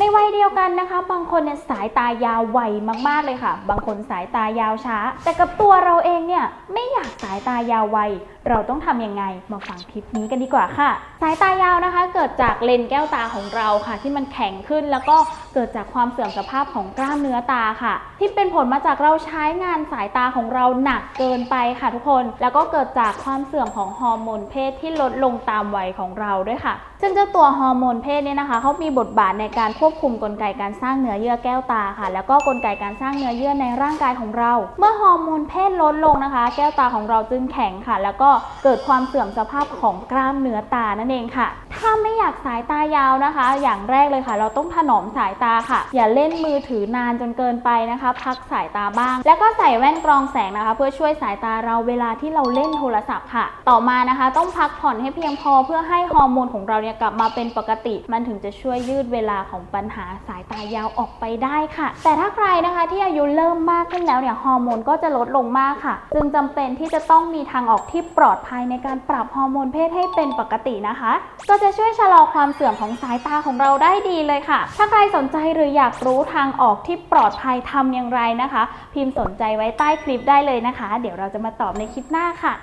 ในวัยเดียวกันนะคะ บางคนเนี่ยสายตายาวไวมากๆเลยค่ะ บางคนสายตายาวช้า แต่กับตัวเราเองเนี่ยไม่อยากสายตายาวไวเราต้องทำยังไงมาฟังคลิปนี้กันดีกว่าค่ะ สายตายาวนะคะ เกิดจากเลนแก้วตาของเราค่ะ ที่มันแข็งขึ้นแล้วก็เกิดจากความเสื่อมสภาพของกล้ามเนื้อตาค่ะ ที่เป็นผลมาจากเราใช้งานสายตาของเราหนักเกินไปค่ะทุกคน แล้วก็เกิดจากความเสื่อมของฮอร์โมนเพศที่ลดลงตามวัยของเราด้วยค่ะ ซึ่งเจ้าตัวฮอร์โมนเพศเนี่ยนะคะเขามีบทบาทในการควควบคุมกลไกการสร้างเนื้อเยื่อแก้วตาค่ะ แล้วก็กลไกการสร้างเนื้อเยื่อในร่างกายของเรา เมื่อฮอร์โมนเพศลดลงนะคะ แก้วตาของเราจึงแข็งค่ะ แล้วก็เกิดความเสื่อมสภาพของกล้ามเนื้อตานั่นเองค่ะ ถ้าไม่อยากสายตายาวนะคะ อย่างแรกเลยค่ะ เราต้องถนอมสายตาค่ะ อย่าเล่นมือถือนานจนเกินไปนะคะ พักสายตาบ้าง แล้วก็ใส่แว่นกรองแสงนะคะ เพื่อช่วยสายตาเราเวลาที่เราเล่นโทรศัพท์ค่ะ ต่อมานะคะ ต้องพักผ่อนให้เพียงพอเพื่อให้ฮอร์โมนของเราเนี่ยกลับมาเป็นปกติ มันถึงจะช่วยยืดเวลาของปัญหาสายตายาวออกไปได้ค่ะ แต่ถ้าใครนะคะที่อายุเริ่มมากขึ้นแล้วเนี่ยฮอร์โมนก็จะลดลงมากค่ะ จึงจำเป็นที่จะต้องมีทางออกที่ปลอดภัยในการปรับฮอร์โมนเพศให้เป็นปกตินะคะ ก็จะช่วยชะลอความเสื่อมของสายตาของเราได้ดีเลยค่ะ ถ้าใครสนใจหรืออยากรู้ทางออกที่ปลอดภัยทำอย่างไรนะคะ พิมพ์สนใจไว้ใต้คลิปได้เลยนะคะ เดี๋ยวเราจะมาตอบในคลิปหน้าค่ะ